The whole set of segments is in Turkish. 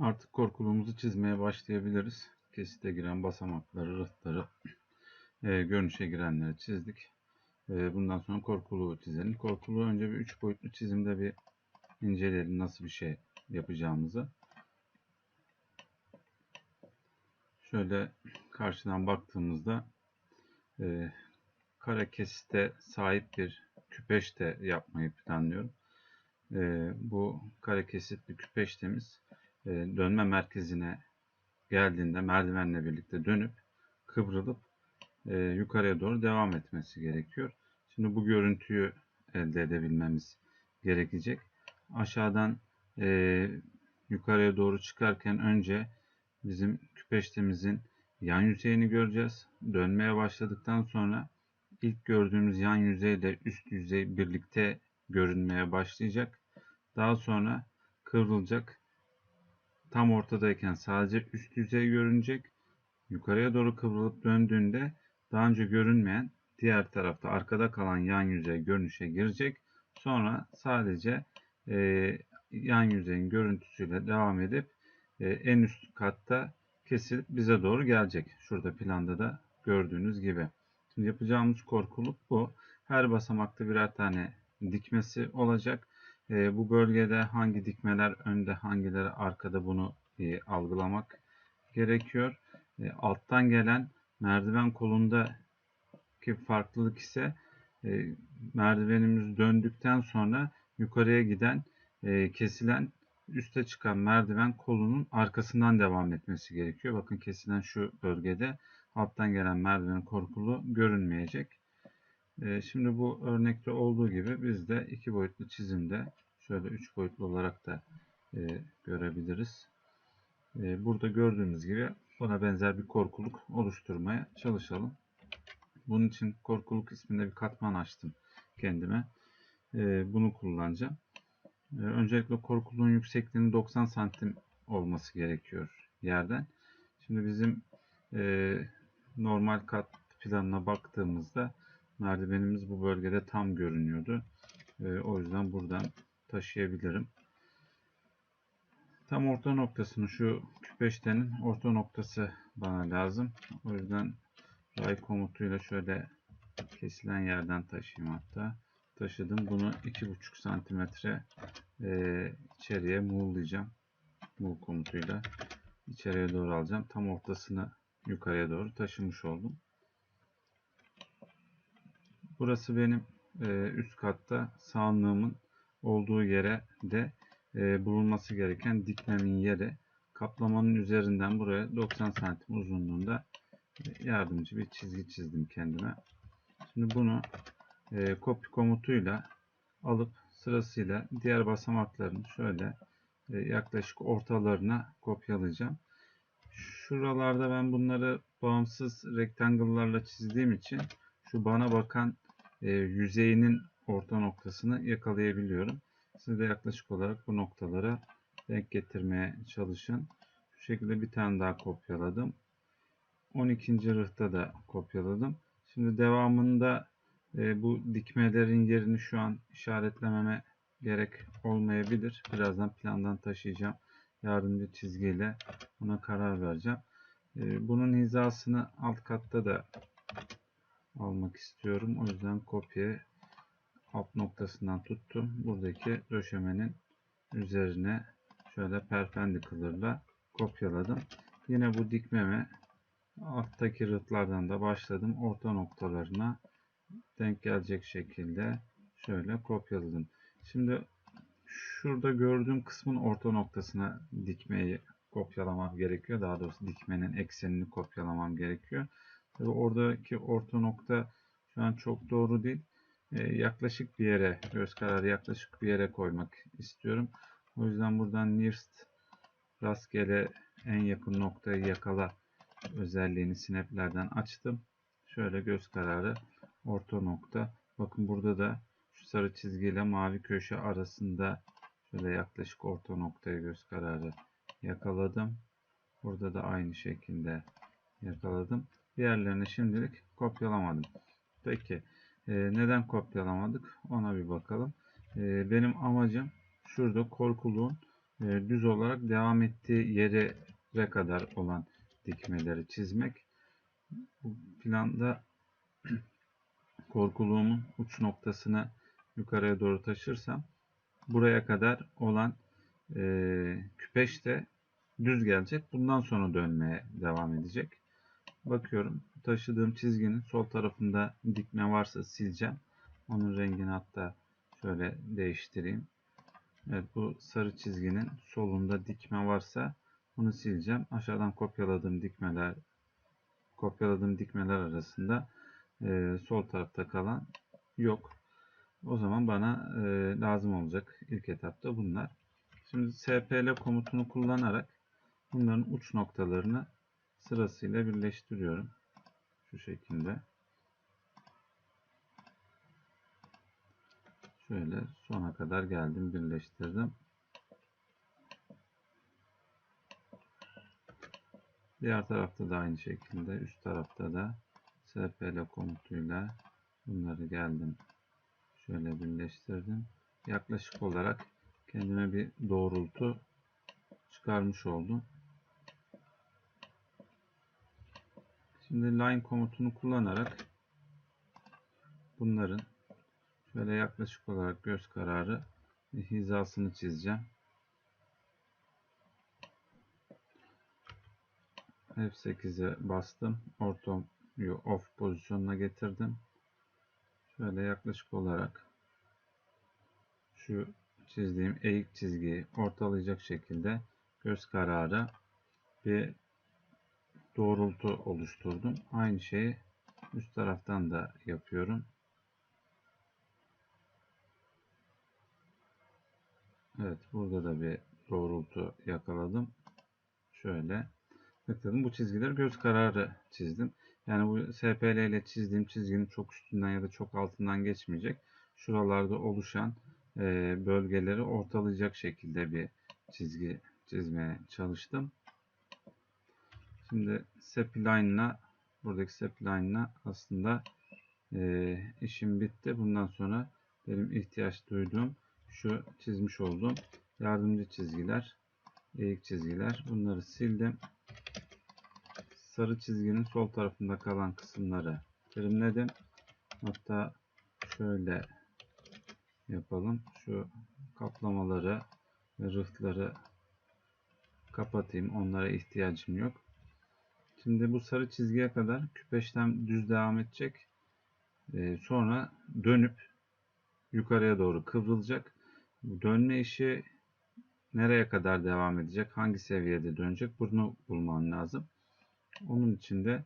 Artık korkuluğumuzu çizmeye başlayabiliriz. Kesite giren basamakları, rıhtları, e, görünüşe girenleri çizdik. E, bundan sonra korkuluğu çizelim. Korkuluğu önce bir üç boyutlu çizimde bir inceleyelim nasıl bir şey yapacağımızı. Şöyle karşıdan baktığımızda e, kare kesite sahip bir küpeşte yapmayı planlıyorum. E, bu kare kesitli küpeştemiz dönme merkezine geldiğinde merdivenle birlikte dönüp kıvrılıp e, yukarıya doğru devam etmesi gerekiyor. Şimdi bu görüntüyü elde edebilmemiz gerekecek. Aşağıdan e, yukarıya doğru çıkarken önce bizim küpeştemizin yan yüzeyini göreceğiz. Dönmeye başladıktan sonra ilk gördüğümüz yan yüzeyle üst yüzey birlikte görünmeye başlayacak. Daha sonra kıvrılacak tam ortadayken sadece üst yüzey görünecek. Yukarıya doğru kıvrılıp döndüğünde daha önce görünmeyen diğer tarafta arkada kalan yan yüzey görünüşe girecek. Sonra sadece e, yan yüzeyin görüntüsüyle devam edip e, en üst katta kesilip bize doğru gelecek. Şurada planda da gördüğünüz gibi. Şimdi yapacağımız korkuluk bu. Her basamakta birer tane dikmesi olacak. E, bu bölgede hangi dikmeler önde hangileri arkada bunu e, algılamak gerekiyor. E, alttan gelen merdiven kolundaki farklılık ise e, merdivenimiz döndükten sonra yukarıya giden kesilen üste çıkan merdiven kolunun arkasından devam etmesi gerekiyor. Bakın kesilen şu bölgede alttan gelen merdiven korkulu görünmeyecek. Ee, şimdi bu örnekte olduğu gibi biz de iki boyutlu çizimde şöyle üç boyutlu olarak da e, görebiliriz. E, burada gördüğümüz gibi buna benzer bir korkuluk oluşturmaya çalışalım. Bunun için korkuluk isminde bir katman açtım kendime. E, bunu kullanacağım. Öncelikle korkuluğun yüksekliğinin 90 santim olması gerekiyor yerden. Şimdi bizim normal kat planına baktığımızda merdivenimiz bu bölgede tam görünüyordu. E, o yüzden buradan taşıyabilirim. Tam orta noktasını şu küpeştenin orta noktası bana lazım. O yüzden ray komutuyla şöyle kesilen yerden taşıyayım hatta. Taşıdım. Bunu 2,5 santimetre e, içeriye muğlayacağım. Muğ komutuyla içeriye doğru alacağım. Tam ortasını yukarıya doğru taşımış oldum. Burası benim e, üst katta sağanlığımın olduğu yere de e, bulunması gereken dikmemin yeri. Kaplamanın üzerinden buraya 90 santim uzunluğunda yardımcı bir çizgi çizdim kendime. Şimdi bunu e, copy komutuyla alıp sırasıyla diğer basamakların şöyle e, yaklaşık ortalarına kopyalayacağım. Şuralarda ben bunları bağımsız rektangle'larla çizdiğim için şu bana bakan e, yüzeyinin orta noktasını yakalayabiliyorum. Siz de yaklaşık olarak bu noktalara denk getirmeye çalışın. Şu şekilde bir tane daha kopyaladım. 12. rıhta da kopyaladım. Şimdi devamında e, bu dikmelerin yerini şu an işaretlememe gerek olmayabilir. Birazdan plandan taşıyacağım. Yardımcı çizgiyle buna karar vereceğim. E, bunun hizasını alt katta da almak istiyorum. O yüzden kopya alt noktasından tuttum. Buradaki döşemenin üzerine şöyle perpendicularla kopyaladım. Yine bu dikmeme alttaki rıtlardan da başladım. Orta noktalarına denk gelecek şekilde şöyle kopyaladım. Şimdi şurada gördüğüm kısmın orta noktasına dikmeyi kopyalamam gerekiyor. Daha doğrusu dikmenin eksenini kopyalamam gerekiyor. Tabii oradaki orta nokta şu an çok doğru değil. Ee, yaklaşık bir yere, göz kararı yaklaşık bir yere koymak istiyorum. O yüzden buradan nearest rastgele en yakın noktayı yakala özelliğini snaplerden açtım. Şöyle göz kararı orta nokta. Bakın burada da şu sarı çizgiyle mavi köşe arasında şöyle yaklaşık orta noktaya göz kararı yakaladım. Burada da aynı şekilde yakaladım. Diğerlerini şimdilik kopyalamadım. Peki e, neden kopyalamadık ona bir bakalım. E, benim amacım şurada korkuluğun e, düz olarak devam ettiği yere kadar olan dikmeleri çizmek. Bu planda korkuluğumun uç noktasını yukarıya doğru taşırsam buraya kadar olan e, küpeş de düz gelecek. Bundan sonra dönmeye devam edecek. Bakıyorum taşıdığım çizginin sol tarafında dikme varsa sileceğim. Onun rengini hatta şöyle değiştireyim. Evet bu sarı çizginin solunda dikme varsa bunu sileceğim. Aşağıdan kopyaladığım dikmeler kopyaladığım dikmeler arasında e, sol tarafta kalan yok. O zaman bana e, lazım olacak ilk etapta bunlar. Şimdi spl komutunu kullanarak bunların uç noktalarını sırasıyla birleştiriyorum. Şu şekilde. Şöyle sona kadar geldim birleştirdim. Diğer tarafta da aynı şekilde üst tarafta da spl komutuyla bunları geldim şöyle birleştirdim. Yaklaşık olarak kendime bir doğrultu çıkarmış oldum. Şimdi line komutunu kullanarak bunların şöyle yaklaşık olarak göz kararı hizasını çizeceğim. F8'e bastım. Ortoyu off pozisyonuna getirdim. Şöyle yaklaşık olarak şu çizdiğim eğik çizgiyi ortalayacak şekilde göz kararı bir doğrultu oluşturdum. Aynı şeyi üst taraftan da yapıyorum. Evet burada da bir doğrultu yakaladım. Şöyle tıkladım. Bu çizgileri göz kararı çizdim. Yani bu SPL ile çizdiğim çizginin çok üstünden ya da çok altından geçmeyecek. Şuralarda oluşan e, bölgeleri ortalayacak şekilde bir çizgi çizmeye çalıştım. Şimdi Sepline'la buradaki Sepline'la aslında e, işim bitti. Bundan sonra benim ihtiyaç duyduğum şu çizmiş olduğum yardımcı çizgiler, eğik çizgiler. Bunları sildim sarı çizginin sol tarafında kalan kısımları trimledim. Hatta şöyle yapalım. Şu kaplamaları ve rıhtları kapatayım. Onlara ihtiyacım yok. Şimdi bu sarı çizgiye kadar küpeşten düz devam edecek. Ee, sonra dönüp yukarıya doğru kıvrılacak. Dönme işi nereye kadar devam edecek? Hangi seviyede dönecek? Bunu bulmam lazım. Onun için de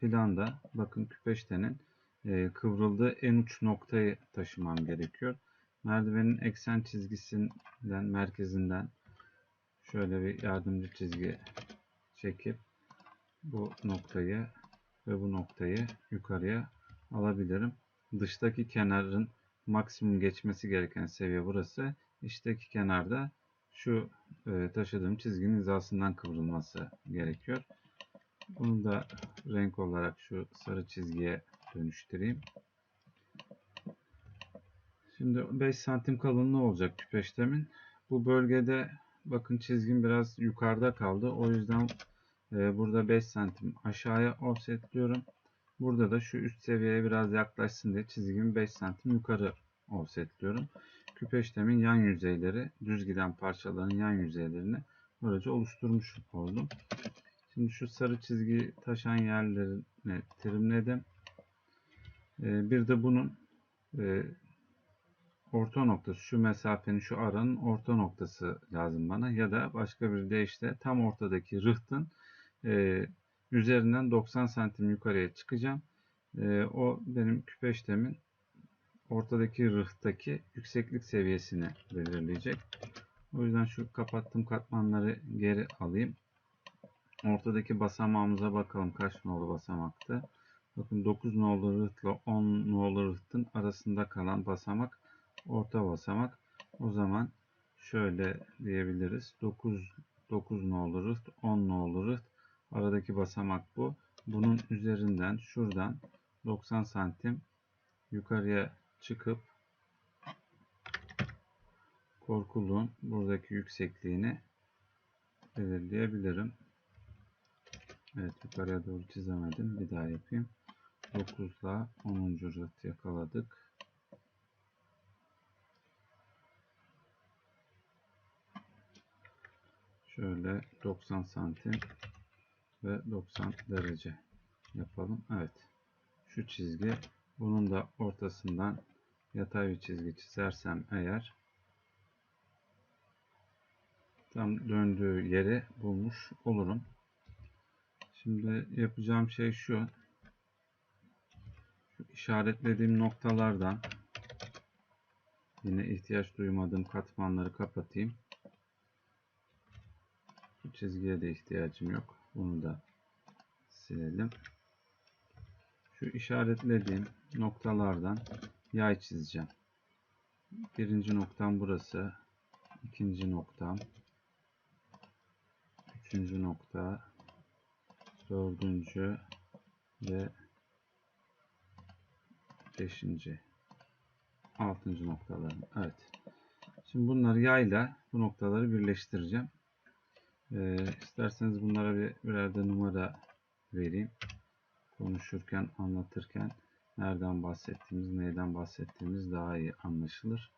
planda bakın küpeştenin e, kıvrıldığı en uç noktayı taşımam gerekiyor. Merdivenin eksen çizgisinden merkezinden şöyle bir yardımcı çizgi çekip bu noktayı ve bu noktayı yukarıya alabilirim. Dıştaki kenarın maksimum geçmesi gereken seviye burası. İçteki kenarda şu e, taşıdığım çizginin hizasından kıvrılması gerekiyor. Bunu da renk olarak şu sarı çizgiye dönüştüreyim. Şimdi 5 santim kalınlığı olacak küpeştemin. Bu bölgede bakın çizgim biraz yukarıda kaldı. O yüzden burada 5 santim aşağıya offsetliyorum. Burada da şu üst seviyeye biraz yaklaşsın diye çizgimi 5 santim yukarı offsetliyorum. Küpeştemin yan yüzeyleri, düz giden parçaların yan yüzeylerini böylece oluşturmuş oldum. Şimdi şu sarı çizgi taşan yerlerini trimledim. Ee, bir de bunun e, orta noktası, şu mesafenin, şu aranın orta noktası lazım bana. Ya da başka bir deyişle tam ortadaki rıhtın e, üzerinden 90 santim yukarıya çıkacağım. E, o benim küpeştemin ortadaki rıhtaki yükseklik seviyesini belirleyecek. O yüzden şu kapattığım katmanları geri alayım. Ortadaki basamağımıza bakalım kaç nolu basamaktı. Bakın 9 nolu rıhtla 10 nolu rıhtın arasında kalan basamak orta basamak. O zaman şöyle diyebiliriz. 9 9 nolu rıht, 10 nolu rıht. Aradaki basamak bu. Bunun üzerinden şuradan 90 santim yukarıya çıkıp korkuluğun buradaki yüksekliğini belirleyebilirim. Evet yukarıya doğru çizemedim. Bir daha yapayım. 9 ile 10. rıht yakaladık. Şöyle 90 santim ve 90 derece yapalım. Evet. Şu çizgi bunun da ortasından yatay bir çizgi çizersem eğer tam döndüğü yeri bulmuş olurum. Şimdi yapacağım şey şu. şu işaretlediğim noktalardan yine ihtiyaç duymadığım katmanları kapatayım. Bu çizgiye de ihtiyacım yok. Bunu da silelim. Şu işaretlediğim noktalardan yay çizeceğim. Birinci noktam burası. ikinci noktam. Üçüncü nokta. Dördüncü ve beşinci. Altıncı noktalarım. Evet. Şimdi bunları yayla bu noktaları birleştireceğim. Ee, isterseniz bunlara bir birer de numara vereyim. Konuşurken, anlatırken nereden bahsettiğimiz, neyden bahsettiğimiz daha iyi anlaşılır.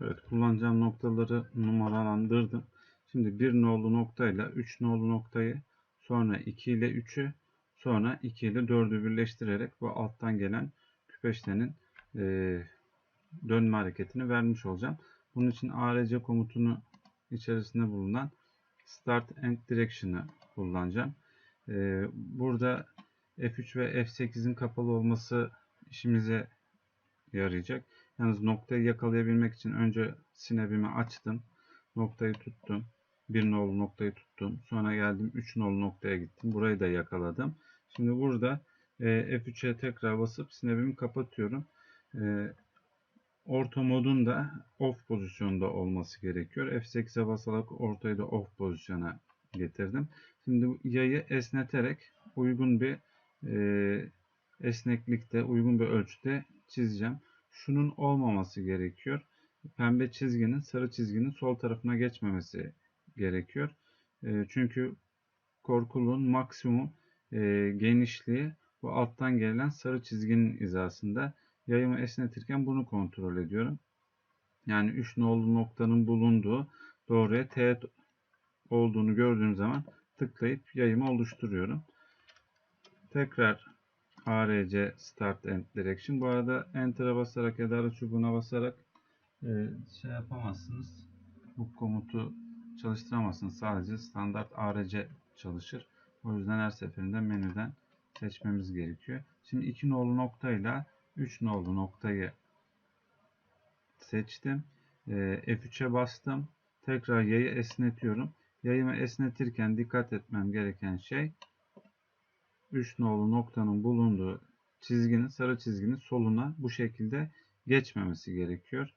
Evet kullanacağım noktaları numaralandırdım. Şimdi bir nolu noktayla 3 nolu noktayı sonra 2 ile 3'ü sonra 2 ile 4'ü birleştirerek bu alttan gelen küpeştenin e, dönme hareketini vermiş olacağım. Bunun için ARC komutunu içerisinde bulunan Start and Direction'ı kullanacağım. E, burada F3 ve F8'in kapalı olması işimize yarayacak. Yalnız noktayı yakalayabilmek için önce sinebimi açtım. Noktayı tuttum. Bir nolu noktayı tuttum. Sonra geldim 3 nolu noktaya gittim. Burayı da yakaladım. Şimdi burada e, F3'e tekrar basıp sinebimi kapatıyorum. E, orta modun da off pozisyonda olması gerekiyor. F8'e basarak ortayı da off pozisyona getirdim. Şimdi yayı esneterek uygun bir e, esneklikte, uygun bir ölçüde çizeceğim şunun olmaması gerekiyor. Pembe çizginin sarı çizginin sol tarafına geçmemesi gerekiyor. E, çünkü korkulun maksimum e, genişliği bu alttan gelen sarı çizginin hizasında. Yayımı esnetirken bunu kontrol ediyorum. Yani 3 nolu noktanın bulunduğu doğruya teğet olduğunu gördüğüm zaman tıklayıp yayımı oluşturuyorum. Tekrar ARC Start and Direction. Bu arada Enter'a basarak ya da çubuğuna basarak e, şey yapamazsınız. Bu komutu çalıştıramazsınız. Sadece standart ARC çalışır. O yüzden her seferinde menüden seçmemiz gerekiyor. Şimdi 2 nolu noktayla 3 nolu noktayı seçtim. E, F3'e bastım. Tekrar yayı esnetiyorum. Yayımı esnetirken dikkat etmem gereken şey 3 nolu noktanın bulunduğu çizginin sarı çizginin soluna bu şekilde geçmemesi gerekiyor.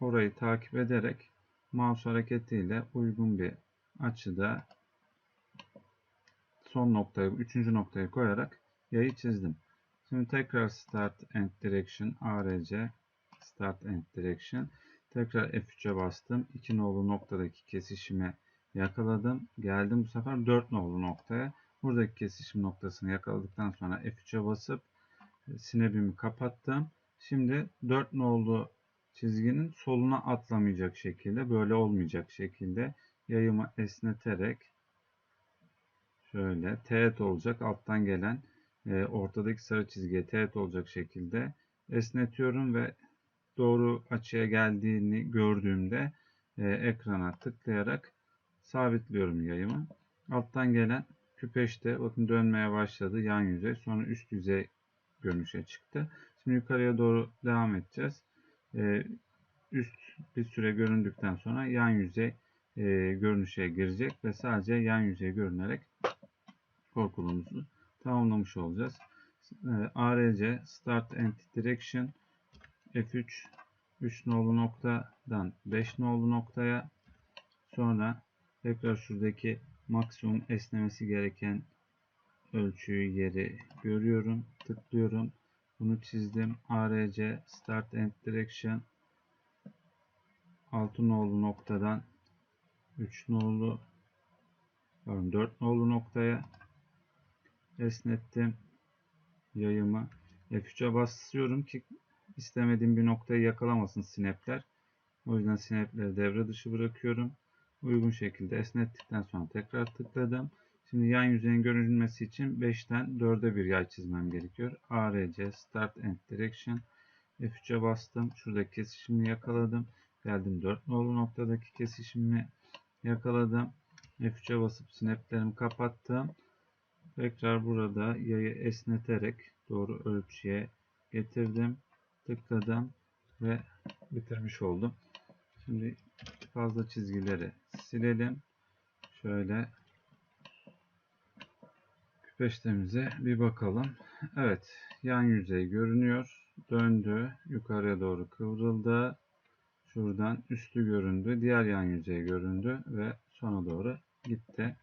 Orayı takip ederek mouse hareketiyle uygun bir açıda son noktayı, üçüncü noktayı koyarak yayı çizdim. Şimdi tekrar Start and Direction, ARC, Start and Direction. Tekrar F3'e bastım. 2 nolu noktadaki kesişimi yakaladım. Geldim bu sefer 4 nolu noktaya. Buradaki kesişim noktasını yakaladıktan sonra F3'e basıp e, sinebimi kapattım. Şimdi 4 nolu çizginin soluna atlamayacak şekilde böyle olmayacak şekilde yayımı esneterek şöyle teğet olacak alttan gelen e, ortadaki sarı çizgiye teğet olacak şekilde esnetiyorum ve doğru açıya geldiğini gördüğümde e, ekrana tıklayarak sabitliyorum yayımı. Alttan gelen Küpeşte bakın dönmeye başladı yan yüzey. Sonra üst yüzey görünüşe çıktı. Şimdi yukarıya doğru devam edeceğiz. Ee, üst bir süre göründükten sonra yan yüzey e, görünüşe girecek ve sadece yan yüzey görünerek korkulumuzu tamamlamış olacağız. E, ARC Start and Direction F3 3 nolu noktadan 5 nolu noktaya sonra tekrar şuradaki maksimum esnemesi gereken ölçüyü yeri görüyorum. Tıklıyorum. Bunu çizdim. ARC Start End Direction 6 nolu noktadan 3 nolu pardon 4 nolu noktaya esnettim yayımı. F3'e basıyorum ki istemediğim bir noktayı yakalamasın sinepler. O yüzden sinepleri devre dışı bırakıyorum. Uygun şekilde esnettikten sonra tekrar tıkladım. Şimdi yan yüzeyin görünmesi için 5'ten 4'e bir yay çizmem gerekiyor. ARC Start End Direction F3'e bastım. Şuradaki kesişimi yakaladım. Geldim 4 nolu noktadaki kesişimi yakaladım. F3'e basıp sineplerimi kapattım. Tekrar burada yayı esneterek doğru ölçüye getirdim. Tıkladım ve bitirmiş oldum. Şimdi fazla çizgileri silelim. Şöyle küpeştemize bir bakalım. Evet yan yüzey görünüyor. Döndü. Yukarıya doğru kıvrıldı. Şuradan üstü göründü. Diğer yan yüzey göründü ve sona doğru gitti.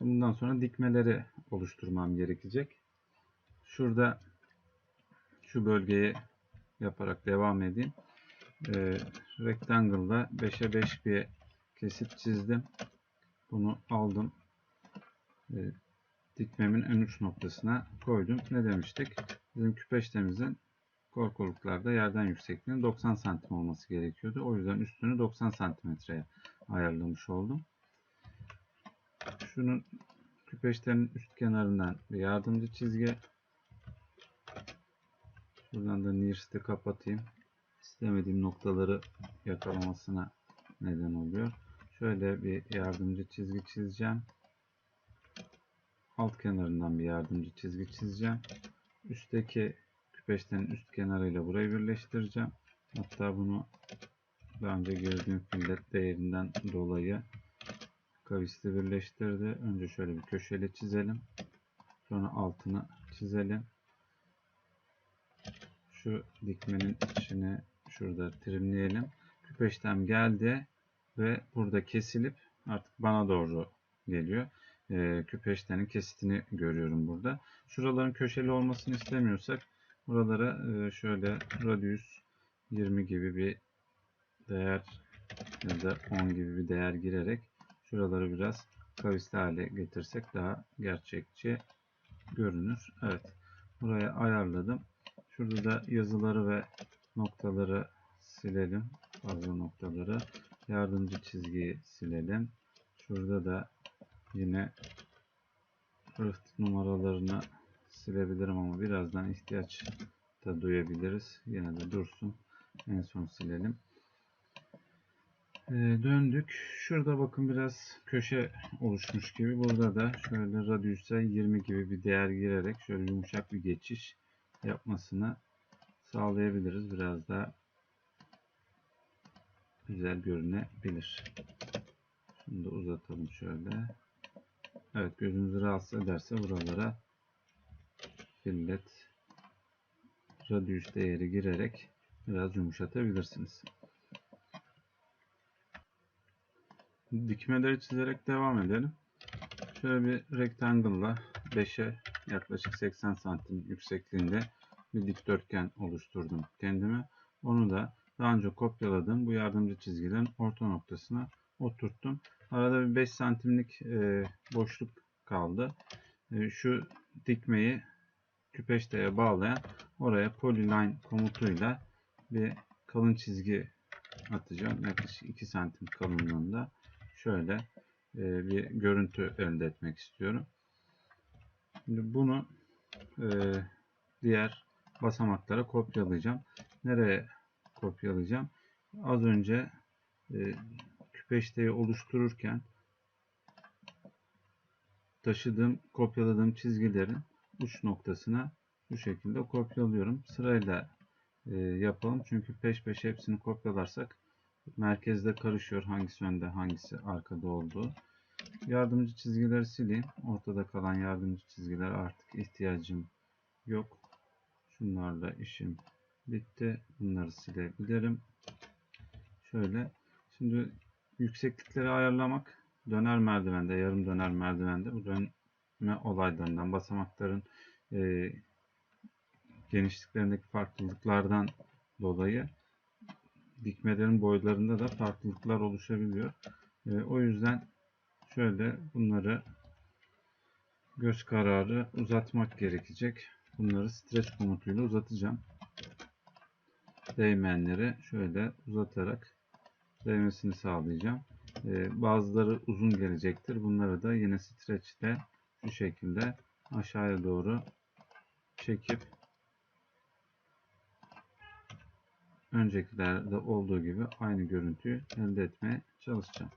Bundan sonra dikmeleri oluşturmam gerekecek. Şurada şu bölgeyi yaparak devam edeyim. Ee, Rectangle'da 5'e 5 bir kesit çizdim. Bunu aldım. Ee, dikmemin en uç noktasına koydum. Ne demiştik? Bizim küpeştemizin korkuluklarda yerden yüksekliğinin 90 santim olması gerekiyordu. O yüzden üstünü 90 santimetreye ayarlamış oldum. Şunun küpeştenin üst kenarından bir yardımcı çizgi. Buradan da nearest'i kapatayım. İstemediğim noktaları yakalamasına neden oluyor. Şöyle bir yardımcı çizgi çizeceğim. Alt kenarından bir yardımcı çizgi çizeceğim. Üstteki küpeştenin üst kenarıyla burayı birleştireceğim. Hatta bunu daha önce girdiğim fillet değerinden dolayı kavisli birleştirdi. Önce şöyle bir köşeli çizelim. Sonra altını çizelim. Şu dikmenin içine şurada trimleyelim. Küpeştem geldi ve burada kesilip artık bana doğru geliyor. Ee, küpeştenin kesitini görüyorum burada. Şuraların köşeli olmasını istemiyorsak buralara e, şöyle radius 20 gibi bir değer ya da 10 gibi bir değer girerek şuraları biraz kavisli hale getirsek daha gerçekçi görünür. Evet. Buraya ayarladım. Şurada da yazıları ve noktaları silelim. Fazla noktaları. Yardımcı çizgiyi silelim. Şurada da yine rıht numaralarını silebilirim ama birazdan ihtiyaç da duyabiliriz. Yine de dursun. En son silelim. Ee, döndük. Şurada bakın biraz köşe oluşmuş gibi. Burada da şöyle radius'a 20 gibi bir değer girerek şöyle yumuşak bir geçiş yapmasını sağlayabiliriz. Biraz daha güzel görünebilir. Şunu da uzatalım şöyle. Evet gözünüzü rahatsız ederse buralara fillet radius değeri girerek biraz yumuşatabilirsiniz. Dikmeleri çizerek devam edelim. Şöyle bir rectangle'la 5'e yaklaşık 80 santim yüksekliğinde bir dikdörtgen oluşturdum kendime. Onu da daha önce kopyaladım. Bu yardımcı çizgilerin orta noktasına oturttum. Arada bir 5 santimlik e, boşluk kaldı. E, şu dikmeyi küpeşteye bağlayan oraya polyline komutuyla bir kalın çizgi atacağım. Yaklaşık 2 santim kalınlığında şöyle e, bir görüntü elde etmek istiyorum. Şimdi bunu diğer basamaklara kopyalayacağım. Nereye kopyalayacağım? Az önce e, küpeşteyi oluştururken taşıdığım, kopyaladığım çizgilerin uç noktasına bu şekilde kopyalıyorum. Sırayla e, yapalım. Çünkü peş peşe hepsini kopyalarsak merkezde karışıyor hangisi önde hangisi arkada olduğu. Yardımcı çizgileri sileyim. Ortada kalan yardımcı çizgiler artık ihtiyacım yok. Şunlarla işim bitti. Bunları silebilirim. Şöyle. Şimdi yükseklikleri ayarlamak döner merdivende, yarım döner merdivende bu dönme olaylarından basamakların e, genişliklerindeki farklılıklardan dolayı dikmelerin boylarında da farklılıklar oluşabiliyor. E, o yüzden şöyle bunları göz kararı uzatmak gerekecek. Bunları streç komutuyla uzatacağım. Değmeyenleri şöyle uzatarak değmesini sağlayacağım. Ee, bazıları uzun gelecektir. Bunları da yine streç ile şu şekilde aşağıya doğru çekip öncekilerde olduğu gibi aynı görüntüyü elde etmeye çalışacağım.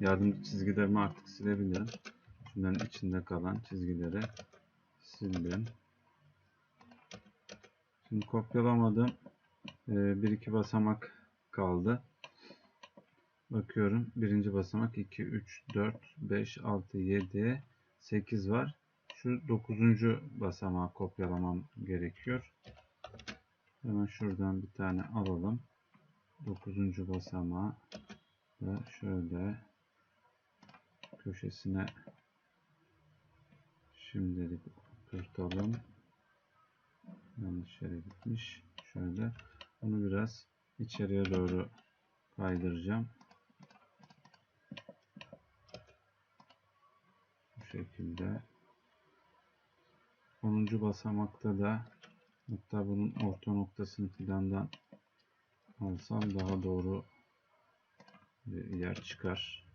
Yardımcı çizgilerimi artık silebilirim. Şunların içinde kalan çizgileri sildim. Şimdi kopyalamadım. Ee, bir iki basamak kaldı. Bakıyorum. Birinci basamak 2, 3, 4, 5, 6, 7, 8 var. Şu dokuzuncu basamağı kopyalamam gerekiyor. Hemen şuradan bir tane alalım. Dokuzuncu basamağı da şöyle köşesine şimdilik oturtalım. Yanlış yere gitmiş. Şöyle onu biraz içeriye doğru kaydıracağım. Bu şekilde. 10. basamakta da hatta bunun orta noktasını filandan alsam daha doğru bir yer çıkar.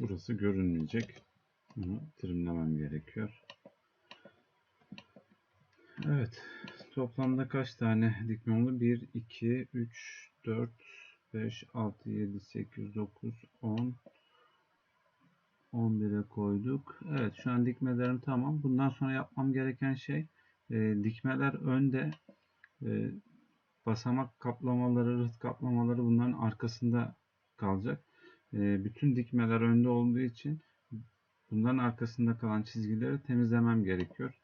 Burası görünmeyecek. Bunu trimlemem gerekiyor. Evet. Toplamda kaç tane dikme oldu? 1, 2, 3, 4, 5, 6, 7, 8, 9, 10, 11'e koyduk. Evet şu an dikmelerim tamam. Bundan sonra yapmam gereken şey e, dikmeler önde e, basamak kaplamaları, rıht kaplamaları bunların arkasında kalacak. E, bütün dikmeler önde olduğu için bunların arkasında kalan çizgileri temizlemem gerekiyor.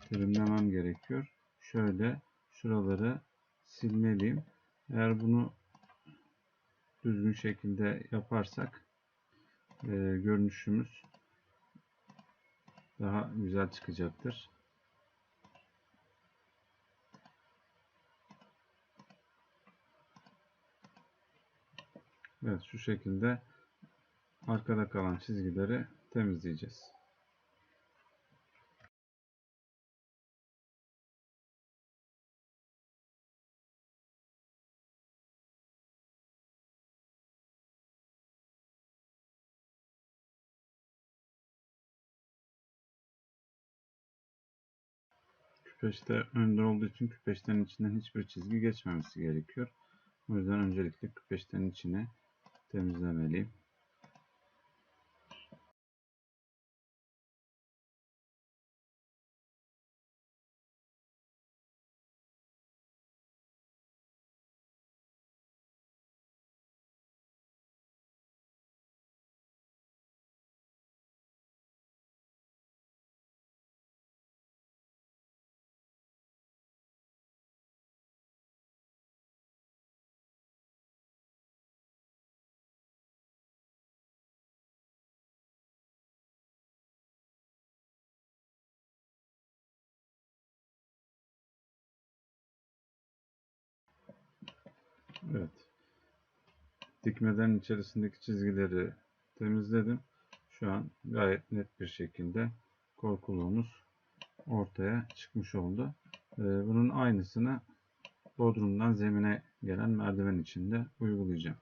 Trimlemem gerekiyor. Şöyle şuraları silmeliyim. Eğer bunu düzgün şekilde yaparsak e, görünüşümüz daha güzel çıkacaktır. Evet şu şekilde arkada kalan çizgileri temizleyeceğiz. Küpeşte önde olduğu için küpeştenin içinden hiçbir çizgi geçmemesi gerekiyor. O yüzden öncelikle küpeştenin içine temizlemeliyim. Evet. Dikmelerin içerisindeki çizgileri temizledim. Şu an gayet net bir şekilde korkuluğumuz ortaya çıkmış oldu. Ee, bunun aynısını bodrumdan zemine gelen merdiven içinde uygulayacağım.